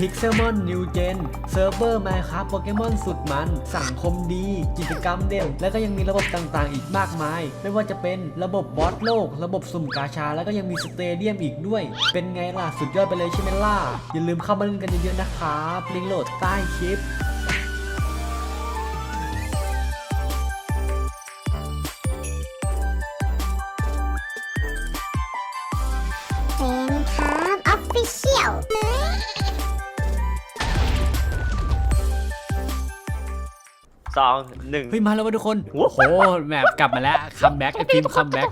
Pixelmon New Gen เซิร์ฟเวอร์ Minecraft โปเกมอนสุดมัน สังคมดี กิจกรรมเด่นและก็ยังมีระบบต่างๆ อีกมากมาย ไม่ว่าจะเป็นระบบบอสโลก ระบบสุ่มกาชา แล้วก็ยังมีสเตเดียมอีกด้วย เป็นไงล่ะ สุดยอดไปเลยใช่ไหมล่ะ อย่าลืมเข้ามาเล่นกันเยอะๆนะครับลิงก์โหลดใต้คลิปเฟนครับออฟฟิเชียล สองหนึ่งเฮ้ยมาแล้ววะทุกคน โอ้โอ้โหโหแมปกลับมาแล้วคัมแบ็กไอพิมคัมแบ็ก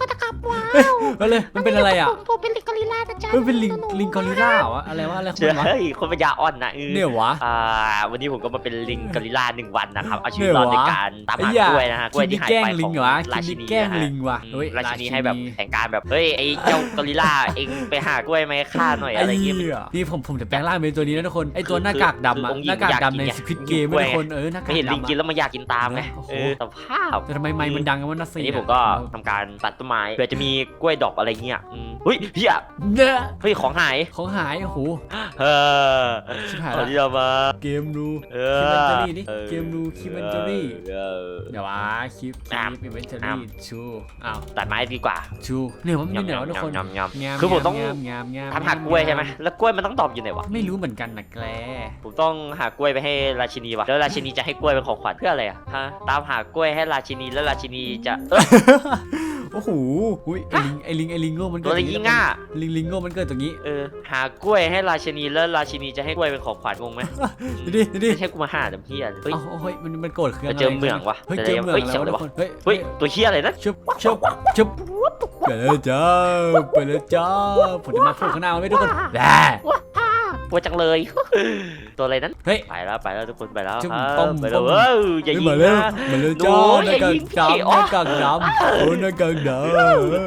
มาเลยมันเป็นอะไรอะผมผมเป็นลิงกอริลลานะจ๊ะมันเป็นลิงลิงกอริลล่าเหรออะไรวะอะไรของเจอมันวะเฮ้ยคนปัญญาอ่อนนะออเนี่ยวะอ่าวันนี้ผมก็มาเป็นลิงกอริลลาหนึ่งวันนะครับเอาชีวิเนี่ตยวะรอดในการตามไอ้หาเหี้ยกล้วยนะฮะกล้วยที่หายคิดนี่แกล้ไปงลิของงเหรอราคิชิดนีนี่แกล้งนะฮะลิงว่ะอืมเฮ้ยราชินีราชินีให้แบบแต่งการแบบเฮ้ยไอ้เจ้ากอริลลาเองไปหากล้วยไหมาให้ข้าหน่อยไอ้อะไรเงี้ย เหี้ยนี่ผมผมจะแปลงร่างเป็นตัวนี้นะทุกคนไอ้ตัวหน้ากากดำอะคือองค์หญิหงน้ากากดำในอยากกินไงสควิตเกมกล้วยทุกคนเออหน้ากากไม่เห็นลิงดำกินอะ แล้วมันอยากกินตามไงโอ้โห เออสภาพ แต่ทำไมไม้มันดังกันวะนะสิอันนี้ผมก็ทำการตัดต้นไม้เพื่อจะมีกล้วยดอกอะไรเงี้ยอืมเฮ้ยพี่อะเนี่ยเฮ้ยของหายของหายโอ้โหเออชิบหายตอละนที่เรามาเกมดูเอคิอวเวนเจอรี่ดิออเกมดูคิวเวนเจอรี่เออ เดี๋ยววะคลิปคอะลิปอีเวนเจออะรี่ชูอ้าวตัดไม้ดีกว่าชูเนี่ยมันมีเหนียวทุกคนยำยำงามคือผมต้องงามงามงามทำหากล้วยใช่ไหมแล้วกล้วยมันต้องตอบอยู่ไหนวะไม่รู้เหมือนกันนะแกลผมต้องหากล้วยไปให้ราชินีวะแล้วราชินีจะให้กล้วยเป็นของขวัญเพื่ออะไรอะฮะตามหากล้วยให้ราชินีแล้วราชินีจะเอ้ย โอ้โหอุ้ยไอลิงไอลิงไอลิงโง่มันตัเกิวดอะไรตรงยิ่นี้งง่าลิงลิงโง่มันเกิดตรงนี้เออหากล้วยให้ราชินีแล้วราชินีจะให้กล้วยเป็นของขวัญงงไหมดูดิดูดิไม่ใช่กูมาหาแต่พี่อะเฮ้ยเอ้าเฮ้ยมันมันโกรธเครื่องมันเจอเหมืองวะเฮ้ยเจเจอออะไรเหมืองเฮ้ยเสียงแล้วอะไรทุกวะคนเฮ้ยเฮ้ยตัวเฮียอะไรนะชุบชุบชุบไปแล้วจ้าไปแล้วจ้าผมจะมาพูดข้างหน้ามันไม่ทุกคนแหละกลัวจังเลยตัวอะไรนั้นเฮ้ย ไปแล้วไปแล้วทุกคนไปแล้วจุ่มครับต้มไปแล้วต้มเว้ยอย่ายิงมาเร็วนะมาเร็วหนูจ้าหอย่าน้ากากยิงพี่ดำหอ๋อน้ากากดำโอ้หน้ากากด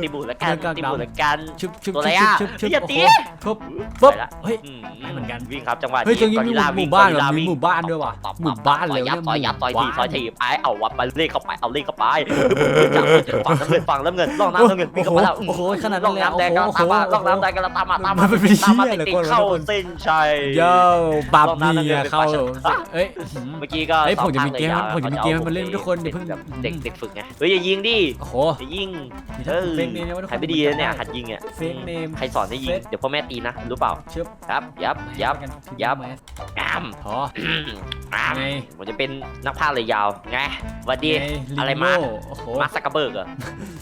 ตีบูดละกันหน้ากากตีบูดดำละกันำชุบชุบตัวอะไรชุบอะชุบชุบอย่าโอ้ตีโหปุ๊บปุ๊บไปละเฮ้ยอืมไม่เหมือนกันวิ่งครับจังหวะเฮ้ยตรงนี้มีกอริลลหมู่บ้านเหรอวิ่งมีหมู่บ้านด้วยว่ะหมู่บ้านเลยยับต่อยยับต่อยหมู่ทีบ้านต่อยทีไปเอาวับไปเล่เข้าไปเอาเล่เข้าไปจับฝั่งน้ำเงินฝั่งน้ำเงินล่องน้ำน้ำเงินวิ่งเข้ามาแล้วโอ้โหขนาดล่นั้อนงเลยน้ำแดงโอ้กำโหลังตามมาล่องน้ำแดงกำลังตามมาตามมามันเป็นตามมาเหี้ยอะไรติดคนๆละเข้าคนเส้นชัยโย่บับลองน้ำเมียน้ำเงินเข้าไปเอ้ยเมื่อกี้ก็เฮ้ยผมจะมีสองเกมภาคผมจะมีลยเกมมาเล่นทุกคนอย่าเพิ่งแบบเด็กเด็กฝึกไงเฮ้ยอย่ายิงดิโอ้โหอย่ายิงมีเอทั้งอเฟกเนมนะว่าทุกคนใครไม่ดีนะเนี่ยหัดยิงอะ Fake name ใครสอนให้ยิง Fake เดี๋ยวพ่อแม่ตีนะรู้เปล่าชึบ ครับยับยับ ยับงามพองามไงผมจะเป็นนักพากย์เลยยาวไงหวัดดีไงอะไรลิงมาโง่โอ้โหมาร์คซักกระเบิร์กเหรอ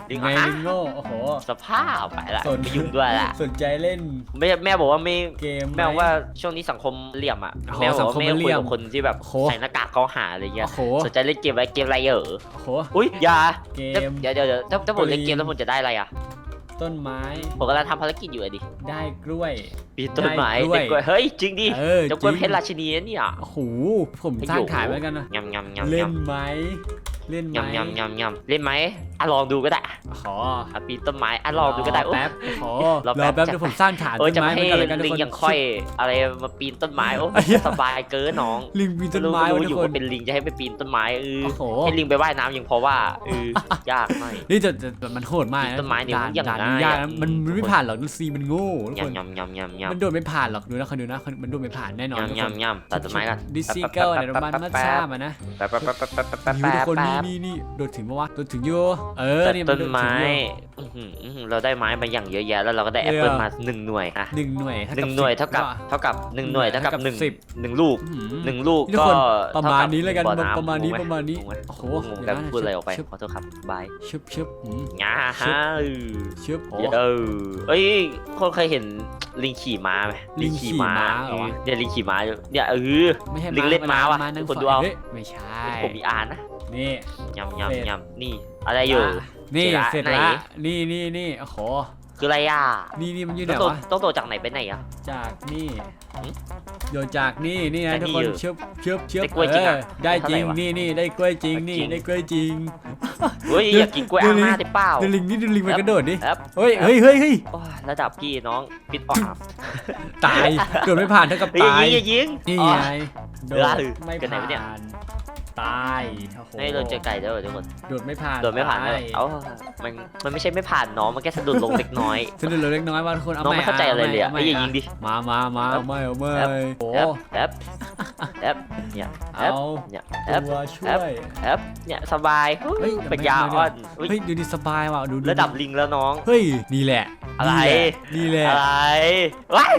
ลิงไงอะลิงโง่โอ้โหสภาพไปละสนไม่ยุ่งด้วยละสนใจเล่นแม่แม่บอกว่าไม่เกมไหแม่บอกว่าช่วงนี้สังคมเหลี่ยมอะโอ้โหแม่บอกว่าสังคมไม่มันเหลี่คุยยมกับคนที่แบบโอ้โหใส่หน้ากากเขาหาอะไรเงี้ยโอ้โหสนใจเล่นเกมอะไรเกมอะไรเหรอโอ้โหอุ้ยอยาเกมเดี๋ยวเดี๋ยวเดี๋ยวถ้าถ้าผมเล่นกรีนเกมแล้วผมจะได้อะไรอะ ต้นไม้ผมกำลังทำภารกิจอยู่อะดิได้กล้วยปีนต้นไม้ได้กล้วยได้กล้วยเฮ้ยจริงดิเออเจ้ากล้วยจริงเพชรราชินีนะเนี่ยโอ้โหผมสร้างขายไว้กันนะยำยำยำเล่นยำไหมเล่นไหมยำยำยำยำเล่นไหมอะลองดูก็ได้ขออะปีนต้นไม้อะลองดูก็ได้รอแป๊บขอรอรอแป๊แป๊บบเดี๋ยวผมสร้างฐานเออต้นจะไม้ไม่ไว้ให้กันเลยกันทุกลิงคนอย่างค่อยอะไรมาปีนต้นไม้โอ้ไอ้เหี้ยสบายเกินน้องลิงมีต้นรู้ไม้รู้ไว้อทุยู่กคน ว่าเป็นลิงจะให้ไปปีนต้นไม้เออโอ้โห ให้ลิงไปว่ายน้ำยังเพราะว่าเออยากหน่อย นี่จะจะจะมันโหดมากต้นไม้เนี่ยด่านมันอย่างด่านง่ายนี้ยากอะนะมันมันไม่ผ่านหรอกดูซีมันโง่ทุกคน ยำยำยำยำมันยำโดดไม่ผ่านหรอกดูนะคนดูนะมันโดดไม่ผ่านแน่นอนทุกคนยำยำตัดต้นไม้กันดิซิเกิลเนี่ยมันมัดซ่ามานะแป๊บแป๊บแป๊บแป๊บแป๊บแป๊บนี่ทุกคนแป๊นี่บนี่นี่โดดถึงปะวะโดดถึงอยู่เออตัดนี่มัต้นนโดดถึงไม้อยู่อื้อหืออื้อหือเราได้ไม้มาอย่างเยอะแยะแล้วเราก็ได้แอปเปิลมาหนึ่งหน่วยอะหนึ่งหน่วยหนึ่งหน่วยเท่ากับสิบเท่ากับหนึ่งหน่วยเท่ากับหนึ่งสิบหนึ่งลูกอื้อหือหนึ่งลูกนี่ทุกก็คนประมาณนี้แล้วกันบ่อำประมาณนี้งงไหประมาณนี้งงไหโอ้โหงงเดี๋แบยวบนะพูดอะไรออกไปชึบขอโทษครับบายชึบชึบอืมงาชึฮะบชึบโอ้เออเอ้ยคนเคยเห็นลิงขี่ม้าไหมลิงขี่ม้าเหรอวะเนี่ยลิงขี่ม้าเนี่ยเออไม่ใช่ลิงเล่นม้าวะนั่งคนฝดูอยเอาเฮ้ยไม่ใช่ผมมีอ่านนะ นี่ ยำเฟซยำยำนี่ อะไรอยู่อะนี่เสร็จเสร็จละละไหนนี่นี่นี่โอ้โหคืออะไรอะนี่นี่มันอยู่ไหนต้องโดดวะต้องโดดจากไหนไปไหนอะ จากนี่หืมโยนจากนี่นี่นะจากทุกนี่คนอยู่ชึบชึบชึบได้กล้วยจริงอะเออได้จริงเท่าไหร่วะนี่นี่ได้กล้วยจริงนี่จริงได้กล้วยจริงเฮ้ยเดี๋ยวอยากกินกล้วยเดี๋ยอาวนี้ม่าได้เปล่าดูลิงนี่ดูลิงมันกระโดดดิครับเฮ้ยเฮ้ยเฮ้ยเฮ้ยโอ้ยระดับพี่น้องปิดออกครับตายโดดไม่ผ่านเท่ากับเฮ้ยตายอย่ายิงอย่ายิงนี่อ๋อไงโดเออดไม่เกิดไหนวะเนี่ยผ่าน ตายโอ้โหไม่โดนเจอไก่เด้อทุกคน โดดไม่ผ่านโดนไม่ผ่านเลยตยเอ้ามัน มันไม่ใช่ไม่ผ่านน้อง มันแค่สะดุดลงเล็กน้อย สะดุดเหลือเล็กน้อยว่าทุกคนเอาน้องใหม่ไม่เข้าใจอะไรเลยอะาใหม่ไอ้อย่ายิงดิ มามามาเอาไม่เอาไม่แอปโอ้แอปแอปแอปเนี่ยแอเอาปเนี่ยแอปตัวช่วยแอปเนี่ยสบายเฮ้ยเป็นยาอ่อนอุ๊ยเฮ้ยดูดิสบายว่ะดูระดับลิงแล้วน้อง เฮ้ยนี่แหละ อะไรนี่แหละอะไรว้าย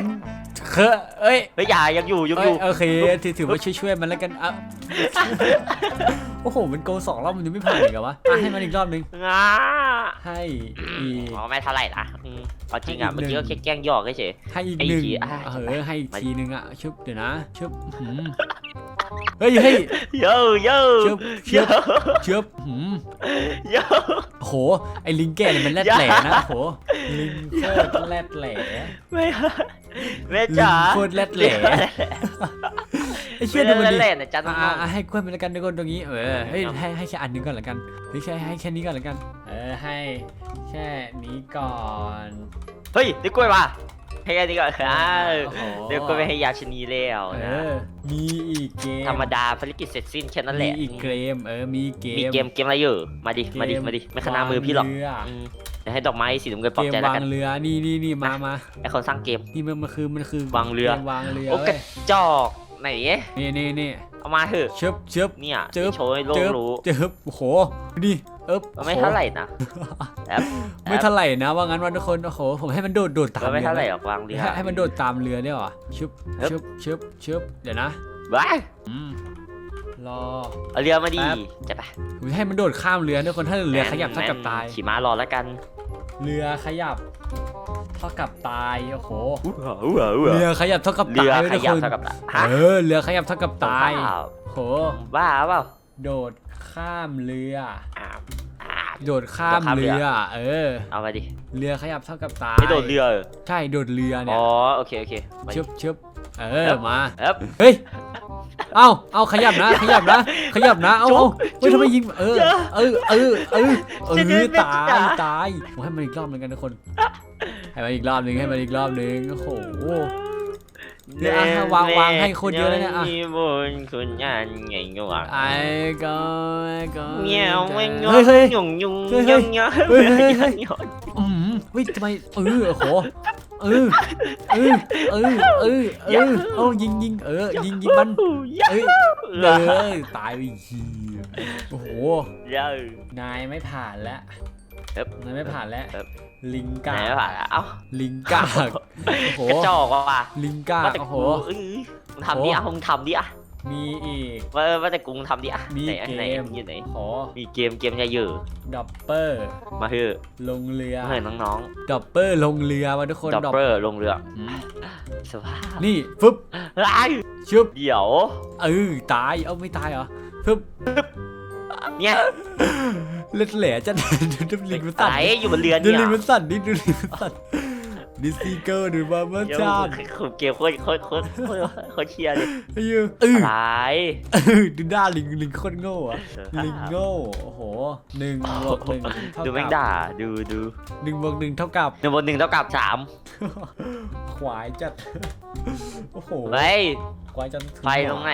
เคอะเอ้ยเฮ้ยอย่ายังอยู่ยังอเอ้ยยู่โอเคถือถือว่าช่วยช่วยๆมันแล้วกันอะโอ้โหมันโกงสองรอบมันยังไม่ผ่านอีกเหรอวะอะให้มันอีกรอบนึงงาให้อีก อ๋อไม่เท่าไหร่นะอืมเอาจริงอะให้เมื่อีอกหนึ่กี้งก็แค่แกล้งหยอกเฉย ให้อีกให้หอีกนึ่งทีอะเออให้อีกมาดิทีนึงอะชึบเดี๋ยวนะชึบหืม เฮ้ยเฮ้ยโย่โย่ชึบชึโย่บชึบหืมโย่โห ไอ้ลิงแก่เนี่ยมันแรดแหล่นะโหลิงโคตรแรดแหล่ไม่แม่ลิจ๋างโคตรแรดแหล่ไอ้เชื่อดูไม่มันได้ดิเล่นนะจ๊ะน้อ่าองอ่าให้กล้วยมันแล้วกันทุกคนตรงนี้เออเฮ้ยครับให้ให้แค่อันหนึงก่อนละกันเฮ้ยแค่ให้แค่นี้ก่อนละกัน เออให้แค่นี้ก่อนๆเฮ้ยเดี๋ยวกล้วยมา ให้อันนี้ก่อนครับโอ้โห เดี๋ยวกล้วยไปให้ยาชนีแล้วเอนะ อ มีอีกเกมธรรมดาภารกิจเสร็จสิ้นแค่นั้นแหมีละ อีกเกม เออ มีเกม มีเกมเกมอะไรอยู่ มาดิ มาดิ มาดิ ไม่ขนามือพี่หรอกวางเรือ อืมเดี๋ยวให้ดอกไม้สีน้ำเงินปลอเกบมใจแล้ววากังนเรือ นี่นี่นี่มามาไอคนสร้างเกม นี่มันมันคือมันคือวางเรือ กมวางเรือโอ้กระเว้ยจอกไหนนี่นี่นี่ เอามาเถอะเชิบเชิบเนี่ยจึ๊บโชว์ให้โลกเจิบรู้เจิบโอ้โหดิเอ๊บมันไม่เท่าไหร่นะแอปไม่เท่าไหร่นะว่างั้นวันทุกคนโอ้โหผมให้มันโดดโดดตามมันไม่เรือเท่าไหร่นะหรอกวางเรือให้ให้มันโดดตามเรือเนี่ยเหรอชึบเอิบชึบชึบชึบเดี๋ยวนะว้ายอืมรอเอาเรือมาดิแป๊บจะไปผมให้มันโดดข้ามเรือทุกคนถ้าเรือขยับเท่ากับตายขี่ม้ารอแล้วกัน เรือขยับ เท่ากับตายโอ้โหอู้หูอู้หูอู้หูเรือขยับเท่ากับเรือตายว้ขทุกยับคนเท่ากับฮะ เออเรือขยับเท่ากับตายบ้าโหบ้าเปล่าโดดข้ามเรือ อ้าวอ้าว โดดข้ามโดดข้ามเรืเรือ อ เออ เอามาดิเรือขยับเท่ากับตายไม่โดดเรือเหรอใช่โดดเรือเนี่ยอ๋อโอเคโอเคมาชึดิบชึบเอครัอบมาแอปเฮ้ย เอ้าเอาขยับนะ ขยับนะ ขยับนะ เอาจุ๊เอาบเฮ้ยจุ๊บทำไมยิง เออ เออ เออ เออ เอจะเดิอนไปตายจ๋าตายผมให้มันอีกรอบหนึงกันทุกคน ให้มันอีกรอบหนึงให้มันอีกรอบหนึงโอ้โหเดี๋ยวอะวางวางให้คนเยอะเลยเนี่ยอะมีบนคุณงานไงงวงไอ้ก็ไอ้ก็เงี้ยวไม่งเฮ้ยเฮ้ยยุ่งยุ่งเฮ้ยเฮ้ยุ่ยงยุ่งเฮ้ยเฮ้ยเฮ้ยยุ่งอืมเฮ้ยทำไมเออโอ้โหเออเออเออเออเออเอายิงยิงเออยิงยิงมันเอ้ยเออตายไปอีกทีโอ้โหเดี๋ยวนายไม่ผ่านแล้ว เอ๊บนายไม่ผ่านแล้ว เอ๊บลิงไหนกากไม่ผ่านอะเอ้าลิงกากโอ้โหกระจอกว่ะลิงกากว่าแต่โอ้โห กูเอ้ยมึงทำดิอะมึงทำดิอะมีอีก ว่าว่าแต่กูมึงทำดิอะมีไหนเกไหนมอยู่ไหน ขอมีเกมเกมจะเยอะดับเปอร์ มาเถอะลงเรือมาเถอะน้องดับเปอร์ลงเรือมาทุกคนๆดับดับเบอร์ลงเรืออืมสภาพนี่ฟึบไอ้ยชึบเดี๋ยว เออตาย เอ้าไม่ตายเหรอฟึบเนี่ย เล็ดแหล่จะดูลิงมันสั่นไอ้ดิอยู่บนเรือดูเนี่ยลิงมันสั่นดิดูลิงมันสั่น ดิซีเกิลหรือว่าเมื่อเดี๋ยวชาติเกมโคตรโคตรโคตรโคตรโคตรเชียร์เลยไอ้เหี้ยเอออะไรเออดูด้าลิงลิงโคตรโง่อะลิงโง่โอ้โหหนึ่งบวกหนึ่งเท่าดูแม่งกับด่าดูดูหนึ่งบวกหนึ่งเท่ากับหนึ่งบนหนึ่งเท่ากับสามควายจัดโอ้โหเฮ้ยควายจัดไฟตรงไหน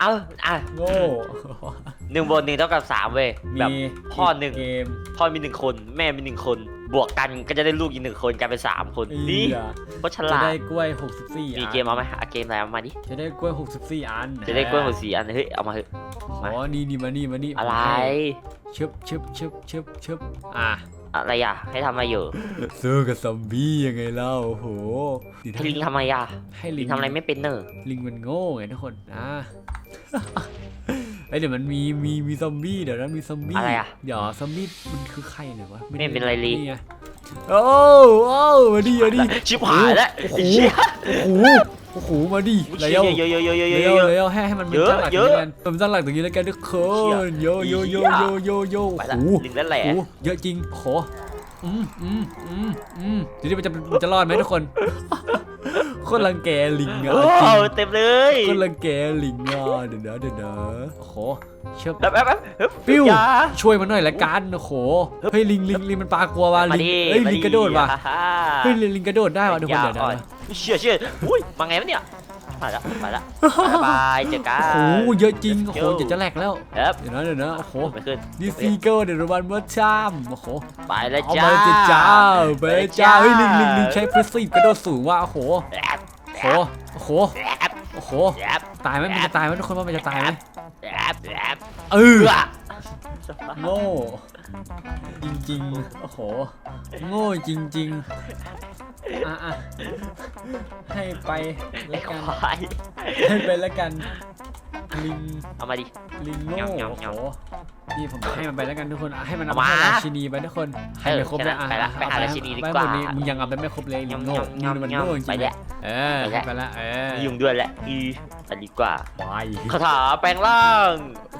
เอ้าอะโง่หนึ่งบนหนึ่งเท่ากับสามเว้ยมีแบบพ่อหนึ่งเกมพ่อมีหนึ่งคน แม่มีหนึ่งคน บวกกันก็จะได้ลูกอีกหนึ่งคนกลายเป็นสามคนไอ้นี่เหี้ยเพราะฉจะลาดได้กล้วย 64มีอันเกมเอาไหมเอาเกมอะไรเอามาดิจะได้กล้วย 64 อันจะได้กล้วยหมดสี่อันเฮ้ยเอามาเถอะอ๋อนี่นี่มานี่มานี่อะไร ชึบชึบชึบชึบชึบอะอะไรอะ ให้ทำอะไรอยู่สู้กับซอมบี้ยังไงเล่าโอ้โหให้ลิงทำอะไรอะให้ลิลิงงทำอะไรไม่เป็นเนอะลิงมันโง่ไงทุกคนอะ เอ้ยเดี๋ยวมันมีมีมีซอมบี้เดี๋ยวนะมีซอมบี้อะไรอะเดี๋ยวซอมบี้มันคือใครเนี่ยวะไม่เป็นไรลิไงโอ้โอ้มาดิมาดิชิบหายแล้วโอ้โหไอ้เชี่ยโอ้โหโอ้โหมาดิอุ๊ยแล้เชี่วยเยอะเยอะเยอะเยอะเยเร็วอะ เร็วให้ให้มันเป็นเยอะตั้งหลักตรงเยอะนี้กันเป็นตั้งหลักตรงนี้แล้วกันทุกคนโยโยโยโยโยโยไปโอ้ละโหลิงแล้วแหละโอ้โหเยอะจริงโหอืมอืมอืมอืมเดี๋ยวนี้มันจะมันจะรอดไหมทุกคนโคนรังแกลิงอะโอ้จริงเต็มเลยโคนรังแกลิงอะเดี๋ยวนะเดี๋ยวนะโอ้โหเชิบแบบแบบแบบฮึบปิ้วอย่า ช่วยมันหน่อยละกันโอ้โหเฮ้ยลิงลิงลิงมันปลากลัวว่ะมาลิงดิเฮ้ยมาลิงกระโดดว่ะฮ่าฮ่าเฮ้ยลิงลิงกระโดดได้ว่ะทุกคนอย่าเดี๋ยวอ่อนะนเชี่ยเชี่ยอุ้ยมาไงวะเนี่ยไปละไปละบ๊ายบายเจอกัน โอ้โหเยอะจริง โอ้โหโย่เดี๋ยวจะแหลกแล้วเอ๊บเดี๋ยวนะเดี๋ยวนะ โอ้โหไม่ขึ้นนี่ซีเกิลเดี๋ยวรวันเมื่อชามโอ้โห ไปแล้วเอาจ้ามาเลยจ้าไปเลยจ้า เฮ้ยลิงลิงลิงใช้พรีซีฟกระโดดสูงว่ะ โอ้โห แอบ โอ้โหโอ้โหแอบโอ้โหแอบตายไหมมันจะตายไหมทุกคนว่ามันจะตายไหมแอบแอบเออเอื้อโง่จริงๆโอ้โหโง่จริงๆอะอะให้ไปไอ้แล้วคกันวายให้ไปแล้วกันลิงเอามาดิลิงโง่ยำโอ้ยำโห นี่ผมให้มันไปแล้วกันทุกคนอะให้มันเอาเอามามาให้ราชินีไปทุกคนให้ไปครบเลยอะไปละไปหาเอราชินีดีไปกว่าหมนี่มึงยังเอาไปไม่ครบเลยลิงโง่ยำยำนี่มันยำโง่จไปริงๆแล้วเออไปให้แล้ว ไปละเออยุ่งด้วยแหละอีไปดีกว่าควายคาถาแปลงร่าง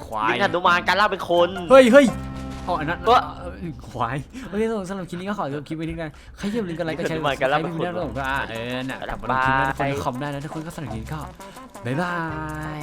ควายลิงหนุมานการล่างเป็นคน เฮ้ยเฮ้ยเอาอันนั้นเอ้อเออควายโอเคสำหรับคลิปนี้ก็ขอจบคลิปไว้ที่กันใครที่อยากลิงก์กันอะไรก็แชร์มันกันแล้วมันใครที่ไม่ได้ก็ผมก็อะเออน่ะกลับมาดูคลิปหน้าทุกคนก็คอมได้นะทุกคนก็สำหรับคลิปนี้ก็บ๊ายบาย